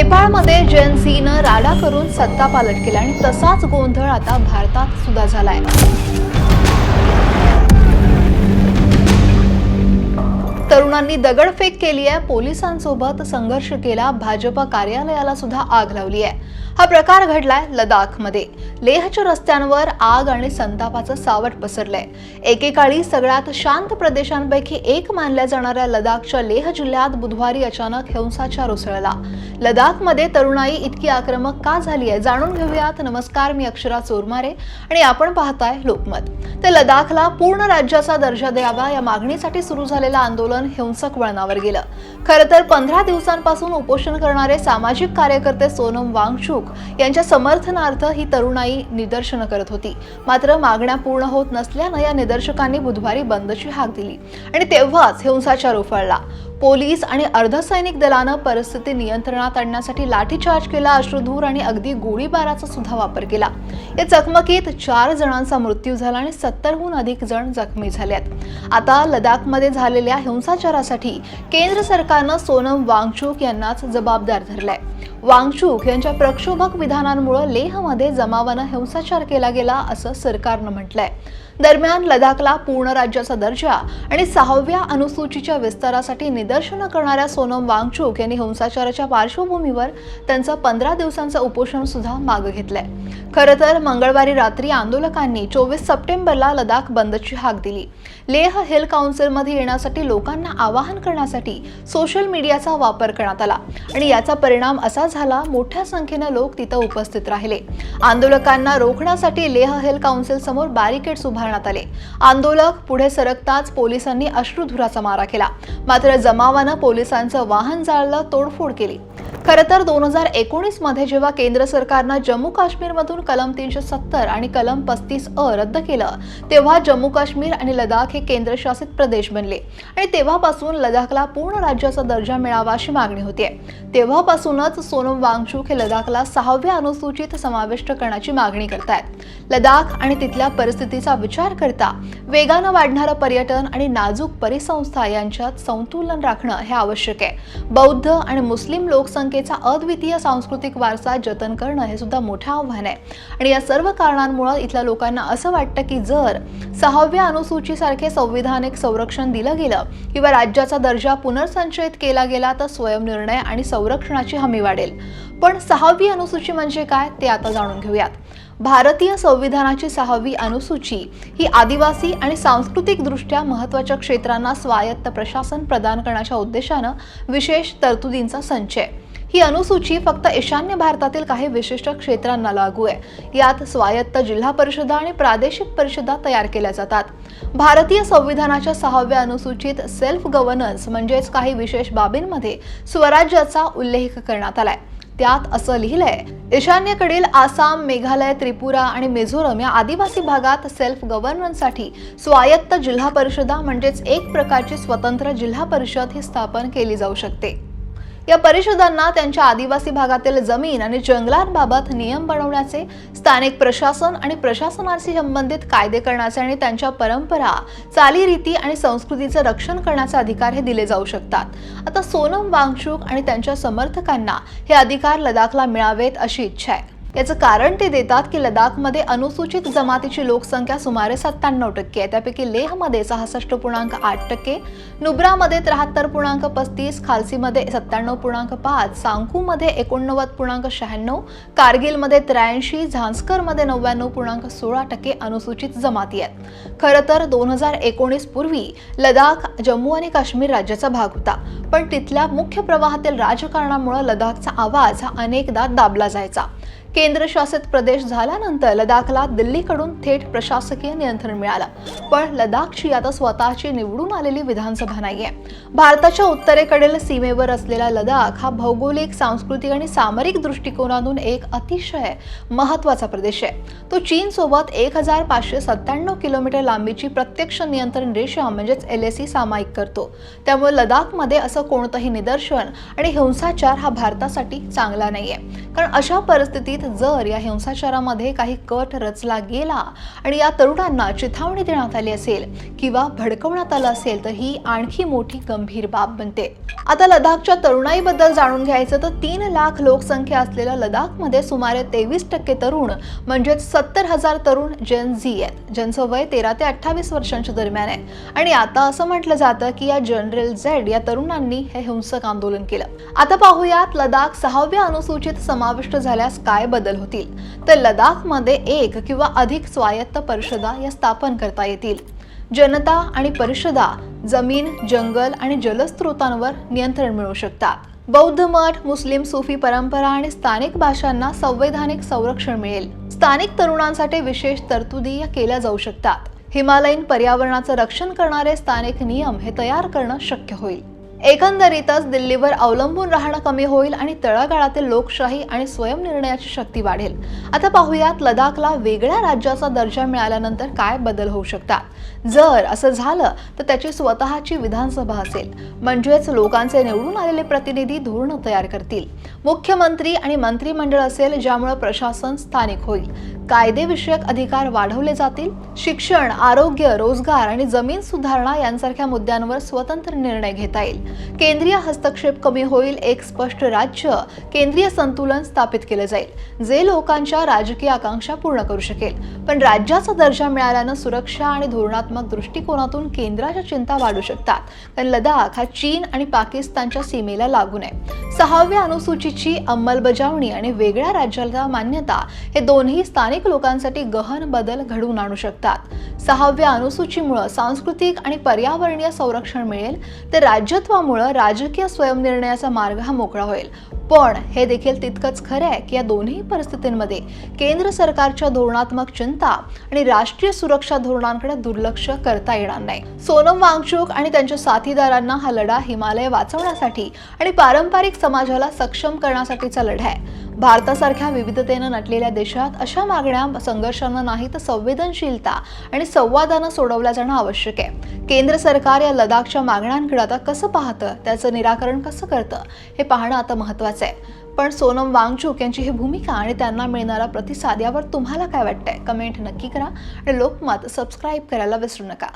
नेपाळमध्ये जेन झीनं राडा करून सत्ता पालट केला आणि तसाच गोंधळ आता भारतात सुद्धा झालाय. तरुणांनी दगडफेक केली आहे. पोलिसांसोबत संघर्ष केला. भाजप कार्यालयाला सुद्धा आग लावली आहे. हा प्रकार घडलाय लडाखमध्ये लेहच्या रस्त्यांवर आग आणि संतापाचं सावट पसरलंय. एकेकाळी सगळ्यात शांत प्रदेशांपैकी एक मानल्या जाणाऱ्या लडाखच्या लेह जिल्ह्यात बुधवारी अचानक हिंसाचार उसळला. लडाखमध्ये तरुणाई इतकी आक्रमक का झाली आहे जाणून घेऊयात. नमस्कार मी अक्षरा चोरमारे आणि आपण पाहताय लोकमत. तर लडाखला पूर्ण राज्याचा दर्जा द्यावा या मागणीसाठी सुरू झालेलं आंदोलन हिंसक वळणावर गेलं. खरं तर पंधरा दिवसांपासून उपोषण करणारे सामाजिक कार्यकर्ते सोनम वांगचूक यांच्या समर्थनार्थ ही तरुणाई निदर्शनं करत होती. मात्र मागण्या पूर्ण होत नसल्यानं या निदर्शकांनी बुधवारी बंदची हाक दिली आणि तेव्हाच हिंसाचार उफाळला. पोलीस आणि अर्धसैनिक दलानं परिस्थिती नियंत्रणात आणण्यासाठी लाठीचार्ज केला अश्रुधूर आणि अगदी गोळीबाराचा सुद्धा वापर केला. या चकमकीत चार जणांचा मृत्यू झाला आणि सत्तरहून अधिक जण जखमी झालेत. आता लडाखमध्ये झालेल्या हिंसाचारासाठी केंद्र सरकारनं सोनम वांगचूक यांनाच जबाबदार धरलाय. वांगचूक यांच्या प्रक्षोभक विधानांमुळे लेहमध्ये जमावानं हिंसाचार केला गेला असं सरकारनं म्हटलंय. दरम्यान लडाखला पूर्ण राज्याचा दर्जा आणि सहाव्या अनुसूचीच्या विस्तारासाठी निदर्शनं करणाऱ्या सोनम वांगचूक यांनी हिंसाचाराच्या पार्श्वभूमीवर त्यांचं पंधरा दिवसांचं उपोषण सुद्धा मागं घेतलंय. खरं तर मंगळवारी रात्री आंदोलकांनी चोवीस सप्टेंबरला लडाख बंदची हाक दिली. लेह हिल काउन्सिलमध्ये येण्यासाठी लोकांना आवाहन करण्यासाठी सोशल मीडियाचा वापर करण्यात आला आणि याचा परिणाम असा झाला मोठ्या संख्येनं लोक तिथं उपस्थित राहिले. आंदोलकांना रोखण्यासाठी लेह हिल काउन्सिल समोर बॅरिकेड्स करण्यात आले. आंदोलक पुढे सरकताच पोलिसांनी अश्रुधुराचा मारा केला. मात्र जमावानं पोलिसांचं वाहन जाळलं तोडफोड केली. खरं तर दोन हजार एकोणीसमध्ये जेव्हा केंद्र सरकारनं जम्मू काश्मीरमधून कलम तीनशे सत्तर आणि कलम पस्तीस अ रद्द केलं तेव्हा जम्मू काश्मीर आणि लडाख हे केंद्रशासित प्रदेश बनले. आणि तेव्हापासून लडाखला पूर्ण राज्याचा दर्जा मिळावा अशी मागणी होती तेव्हापासूनच सोनम वांगचूक हे लडाखला सहाव्या अनुसूचित समाविष्ट करण्याची मागणी करतायत. लडाख आणि तिथल्या परिस्थितीचा विचार करता वेगानं वाढणारं पर्यटन आणि नाजूक परिसंस्था यांच्यात संतुलन राखणं हे आवश्यक आहे. बौद्ध आणि मुस्लिम लोकसंख्ये लोकसंख्येचा अद्वितीय सांस्कृतिक वारसा जतन करणं हे सुद्धा मोठं आव्हान आहे. आणि या सर्व कारणांमुळे इथल्या लोकांना असं वाटतं की जर सहाव्या अनुसूचीसारखे संविधानिक संरक्षण दिलं गेलं किंवा राज्याचा दर्जा पुनर्संचयित केला गेला तर स्वयंनिर्णय आणि संरक्षणाची हमी वाढेल. पण सहावी अनुसूची म्हणजे काय ते आता जाणून घेऊयात. भारतीय संविधानाची सहावी अनुसूची ही आदिवासी आणि सांस्कृतिकदृष्ट्या महत्त्वाच्या क्षेत्रांना स्वायत्त प्रशासन प्रदान करण्याच्या उद्देशानं विशेष तरतुदींचा संचय आहे. ही अनुसूची फक्त ईशान्य भारतातील काही विशिष्ट क्षेत्रांना लागू आहे. यात स्वायत्त जिल्हा परिषदा आणि प्रादेशिक परिषदा तयार केल्या जातात. भारतीय संविधानाच्या सहाव्या अनुसूचित सेल्फ गव्हर्नन्स म्हणजेच काही विशेष बाबींमध्ये स्वराज्याचा उल्लेख करण्यात आलाय. त्यात असं लिहिलंय ईशान्येकडील आसाम मेघालय त्रिपुरा आणि मिझोरम या आदिवासी भागात सेल्फ गव्हर्नन्ससाठी स्वायत्त जिल्हा परिषदा म्हणजेच एक प्रकारची स्वतंत्र जिल्हा परिषद ही स्थापन केली जाऊ शकते. या परिषदांना त्यांच्या आदिवासी भागातील जमीन आणि जंगलांबाबत नियम बनवण्याचे स्थानिक प्रशासन आणि प्रशासनाशी संबंधित कायदे करण्याचे आणि त्यांच्या परंपरा चालीरीती आणि संस्कृतीचं रक्षण करण्याचे अधिकार हे दिले जाऊ शकतात. आता सोनम वांगचूक आणि त्यांच्या समर्थकांना हे अधिकार लडाखला मिळावेत अशी इच्छा आहे. याचं कारण ते देतात की लडाखमध्ये अनुसूचित जमातीची लोकसंख्या सुमारे सत्त्याण्णव टक्के आहे. त्यापैकी लेहमध्ये सहासष्ट पूर्णांक आठ टक्के नुब्रामध्ये त्र्याहत्तर पूर्णांक पस्तीस खालसीमध्ये सत्त्याण्णव पूर्णांक पाच सांकूमध्ये एकोणनव्वद पूर्णांक शहाण्णव कारगिलमध्ये त्र्याऐंशी झांस्करमध्ये नव्याण्णव पूर्णांक सोळा टक्के अनुसूचित जमाती आहेत. खरं तर दोन हजार एकोणीस पूर्वी लडाख जम्मू आणि काश्मीर राज्याचा भाग होता पण तिथल्या मुख्य प्रवाहातील राजकारणामुळे लडाखचा आवाज हा अनेकदा दाबला जायचा. केंद्रशासित प्रदेश झाल्यानंतर लडाखला दिल्लीकडून थेट प्रशासकीय नियंत्रण मिळालं. पण लडाखची आता स्वतःची निवडून आलेली विधानसभा नाहीये. भारताच्या उत्तरेकडील सीमेवर असलेला लडाख हा भौगोलिक सांस्कृतिक आणि सामरिक दृष्टिकोनातून एक अतिशय महत्त्वाचा प्रदेश आहे. तो चीन सोबत एक हजार पाचशे सत्त्याण्णव किलोमीटर लांबीची प्रत्यक्ष नियंत्रण रेषा म्हणजेच एल एस सामायिक करतो. त्यामुळे लडाखमध्ये असं कोणतंही निदर्शन आणि हिंसाचार हा भारतासाठी चांगला नाहीये. कारण अशा परिस्थितीत परिस्थितीत जर या हिंसाचारामध्ये काही कट रचला गेला आणि या तरुणांना चिथावणी देण्यात आली असेल किंवा भडकवण्यात आलं असेल तर ही आणखी मोठी गंभीर बाब बनते. आता लडाखच्या तरुणाईबद्दल जाणून घ्यायचं तर तीन लाख लोकसंख्या असलेल्या लडाखमध्ये सुमारे तेवीस टक्के तरुण म्हणजेच सत्तर हजार तरुण जेन झी आहेत ज्यांचं वय तेरा ते अठ्ठावीस वर्षांच्या दरम्यान आहे. आणि आता असं म्हटलं जातं की या जनरल झेड या तरुणांनी हे हिंसक आंदोलन केलं. आता पाहूयात लडाख सहाव्या अनुसूचित समाविष्ट झाल्यास काय बदल होतील. तर लडाखमध्ये एक किंवा अधिक स्वायत्त परिषदा या स्थापन करता येतील. जनता आणि परिषदा जमीन जंगल आणि जलस्रोतांवर नियंत्रण मिळवू शकतात. बौद्ध मठ मुस्लिम सुफी परंपरा आणि स्थानिक भाषांना संवैधानिक संरक्षण मिळेल. स्थानिक तरुणांसाठी विशेष तरतुदी या केल्या जाऊ शकतात. हिमालयीन पर्यावरणाचं रक्षण करणारे स्थानिक नियम हे तयार करणं शक्य होईल. एकंदरीतच दिल्लीवर अवलंबून राहणं कमी होईल आणि तळागाळातील लोकशाही आणि स्वयंनिर्णयाची शक्ती वाढेल. आता पाहूयात लडाखला वेगळ्या राज्याचा दर्जा मिळाल्यानंतर काय बदल होऊ शकतात. जर असं झालं तर त्याची स्वतःची विधानसभा असेल. म्हणजेच लोकांचे निवडून आलेले प्रतिनिधी धोरणं तयार करतील. मुख्यमंत्री आणि मंत्रिमंडळ असेल ज्यामुळे प्रशासन स्थानिक होईल. कायदेविषयक अधिकार वाढवले जातील. शिक्षण आरोग्य रोजगार आणि जमीन सुधारणा यांसारख्या मुद्द्यांवर स्वतंत्र निर्णय घेता येईल. केंद्रीय हस्तक्षेप कमी होईल एक स्पष्ट राज्य केंद्रीय संतुलन स्थापित केलं जाईल जे लोकांच्या राजकीय आकांक्षा पूर्ण करू शकेल. पण राज्याचा दर्जा मिळाल्यानं सुरक्षा आणि धोरणात्मक दृष्टिकोनातून केंद्राच्या चिंता वाढू शकतात कारण लडाख हा चीन आणि पाकिस्तानच्या सीमेला लागून आहे सहाव्या अनुसूचीची अंमलबजावणी आणि वेगळ्या राज्याला मान्यता हे दोन्ही स्थानिक लोकांसाठी गहन बदल घडवून आणू शकतात. सहाव्या अनुसूचीमुळे सांस्कृतिक आणि पर्यावरणीय संरक्षण मिळेल तर राज्यत्वामुळे राजकीय स्वयंनिर्णयाचा मार्ग हा मोकळा होईल. पण हे देखील तितकंच खरं आहे की या दोन्ही परिस्थितींमध्ये केंद्र सरकारच्या धोरणात्मक चिंता आणि राष्ट्रीय सुरक्षा धोरणांकडे दुर्लक्ष करता येणार नाही. सोनम वांगचूक आणि त्यांच्या साथीदारांना हा लढा हिमालय वाचवण्यासाठी आणि पारंपरिक समाजाला सक्षम करण्यासाठीचा लढा आहे. भारतासारख्या विविधतेनं नटलेल्या देशात अशा मागण्या संघर्षांना नाही तर संवेदनशीलता आणि संवादानं सोडवल्या जाणं आवश्यक आहे. केंद्र सरकार या लडाखच्या मागण्यांकडे आता कसं पाहतं. त्याचं निराकरण कसं करतं? हे पाहणं आता महत्त्वाचं आहे. पण सोनम वांगचूक यांची ही भूमिका आणि त्यांना मिळणारा प्रतिसाद यावर तुम्हाला काय वाटतंय? कमेंट नक्की करा आणि लोकमत सबस्क्राईब करायला विसरू नका.